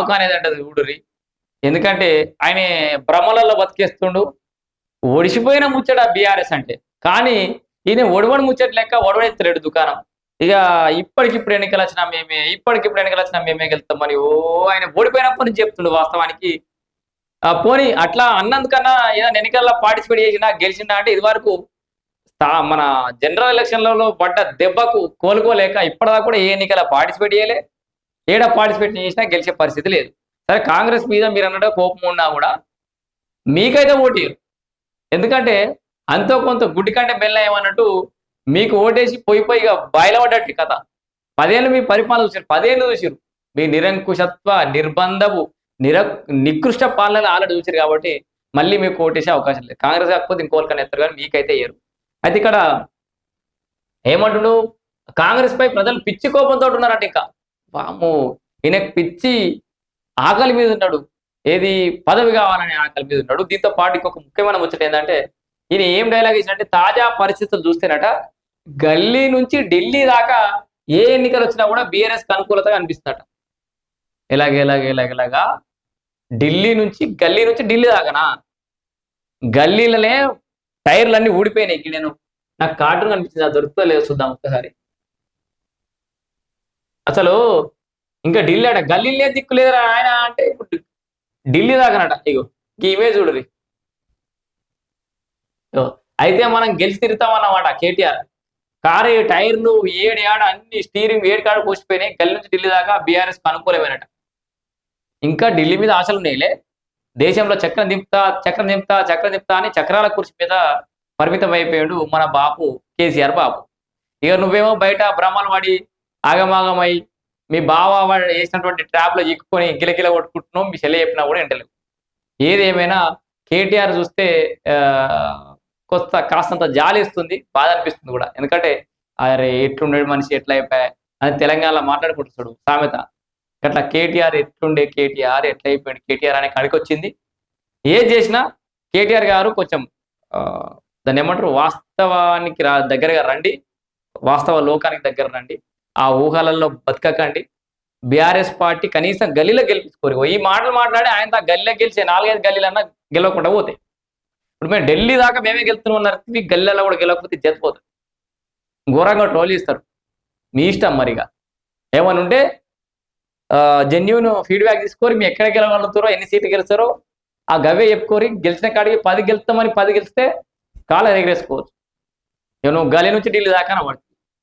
నావు అనేది అంటది ఊడురి. ఎందుకంటే ఆయన భ్రమలలో బతికేస్తుండు. ఒడిసిపోయిన ముచ్చట బీఆర్ఎస్ అంటే. కానీ ఈయన ఒడవడి ముచ్చట లెక్క ఒడవడెత్తలేడు దుకాణం. ఇక ఇప్పటికిప్పుడు ఎన్నికలు వచ్చినా మేమే ఇప్పటికిప్పుడు ఎన్నికలు వచ్చినా మేమే గెలుతామని ఓ ఆయన ఓడిపోయినప్పటి నుంచి చెప్తుండు వాస్తవానికి. ఆ పోనీ అట్లా అన్నందుకన్నా ఏదైనా ఎన్నికల్లో పార్టిసిపేట్ చేసినా గెలిచిందా అంటే ఇది వరకు మన జనరల్ ఎలక్షన్లలో పడ్డ దెబ్బకు కోలుకోలేక ఇప్పటిదాకా కూడా ఏ ఎన్నికల పార్టిసిపేట్ చేయలే. ఏడా పార్టిసిపేట్ చేసినా గెలిచే పరిస్థితి లేదు. సరే కాంగ్రెస్ మీద మీరు అన్నట్టు కోపం ఉన్నా కూడా మీకైతే ఓటేయరు ఎందుకంటే అంతో కొంత గుడ్డి కంటే బెల్లయ్యమన్నట్టు ఏమన్నట్టు మీకు ఓటేసి పోయి పోయిగా బయలుపడ్డట్టు కథ. పదేళ్ళు మీ పరిపాలన చూసారు పదేళ్ళు చూసారు మీ నిరంకుశత్వ నిర్బంధపు నిర నికృష్ట పాలన ఆల్రెడీ చూసారు కాబట్టి మళ్ళీ మీకు ఓటేసే అవకాశం లేదు. కాంగ్రెస్ కాకపోతే ఇంకోరికన్నా ఎత్తారు కానీ మీకైతే వేయరు అయితే ఇక్కడ ఏమంటుడు కాంగ్రెస్ పై ప్రజలు పిచ్చి కోపంతో ఉన్నారంట ఇంకా. వాము ఈయన పిచ్చి ఆకలి మీద ఉన్నాడు. ఏది పదవి కావాలనే ఆకలి మీద ఉన్నాడు. దీంతో పాటు ఇంకొక ముఖ్యమైన ముచ్చట ఏంటంటే ఈయన ఏం డైలాగ్ ఇచ్చినట్టే తాజా పరిస్థితులు చూస్తేనట గల్లీ నుంచి ఢిల్లీ దాకా ఏ ఎన్నికలు వచ్చినా కూడా బీఆర్ఎస్ అనుకూలత అనిపిస్తుందట. ఎలాగ ఎలాగ ఎలాగ ఎలాగా? ఢిల్లీ నుంచి గల్లీ నుంచి ఢిల్లీ దాకానా? గల్లీలనే టైర్లన్నీ ఊడిపోయినాయి. నేను నాకు కార్టూన్ కనిపించింది అది దొరుకుతా లేదు చూద్దాం ఒక్కసారి. అసలు ఇంకా ఢిల్లీ అట గల్లీలే దిక్కు లేదురా ఆయన అంటే ఇప్పుడు ఢిల్లీ దాకానట. ఇగో ఈ ఇమేజ్ చూడరి. అయితే మనం గెలిచి తిరుగుతాం అన్నమాట కేటీఆర్. కారు టైర్లు ఏడు ఏడ అన్ని స్టీరింగ్ ఏడు కాడ కోసిపోయినాయి గల్లీ నుంచి ఢిల్లీ దాకా బీఆర్ఎస్ అనుకూలమైనట. ఇంకా ఢిల్లీ మీద ఆశలు ఉన్నాయిలే. దేశంలో చక్రం దింపుతా చక్రం దింపుతా చక్రం దింపుతా అని చక్రాల కుర్చీ మీద పరిమితం అయిపోయాడు మన బాపు కేసీఆర్ బాపు ఇక నువ్వేమో బయట బ్రహ్మలు పడి ఆగమాగమై మీ బావ వేసినటువంటి ట్రాప్లో చిక్కుకొని గిలగిల కొట్టుకుంటున్నావు మీ చెల్లె చెప్పినా కూడా వింటలేవు ఏదేమైనా కేటీఆర్ చూస్తే కొత్త కాస్తంత జాలిస్తుంది బాధ అనిపిస్తుంది కూడా. ఎందుకంటే అరే ఎట్లుండే మనిషి ఎట్లా అయిపోయా అని తెలంగాణలో మాట్లాడుకుంటున్నాడు సామెత. అట్లా కేటీఆర్ ఎట్లుండే కేటీఆర్ ఎట్లా అయిపోయాడు కేటీఆర్ అనే కాడికి వచ్చింది. ఏది చేసినా కేటీఆర్ గారు కొంచెం దాన్ని ఏమంటారు వాస్తవానికి రా దగ్గరగా రండి వాస్తవ లోకానికి దగ్గర రండి. ఆ ఊహలలో బతకకండి. బీఆర్ఎస్ పార్టీ కనీసం గల్లీలో గెలిపించుకోరు. ఈ మాటలు మాట్లాడి ఆయన తా గల్లీలో గెలిచే నాలుగైదు గల్లీలన్నా గెలవకుండా పోతాయి ఇప్పుడు మేము ఢిల్లీ దాకా మేమే గెలుతున్నాం అన్నారు. మీ గల్లీలో కూడా గెలవకపోతే జతిపోతుంది ఘోరంగా ట్రోల్ చేస్తారు. మీ ఇష్టం మరిగా ఏమని ఉంటే జెన్యున్ ఫీడ్బ్యాక్ తీసుకొని మీ ఎక్కడ గెలవగలుగుతారో ఎన్ని సీట్లు గెలుస్తారో ఆ గవే చెప్పుకోరి గెలిచిన కాడికి పది గెలుస్తామని పది గెలిస్తే కాళ్ళ ఎగరేసుకోవచ్చు. నేను నువ్వు నుంచి ఢిల్లీ దాకా పడుతుంది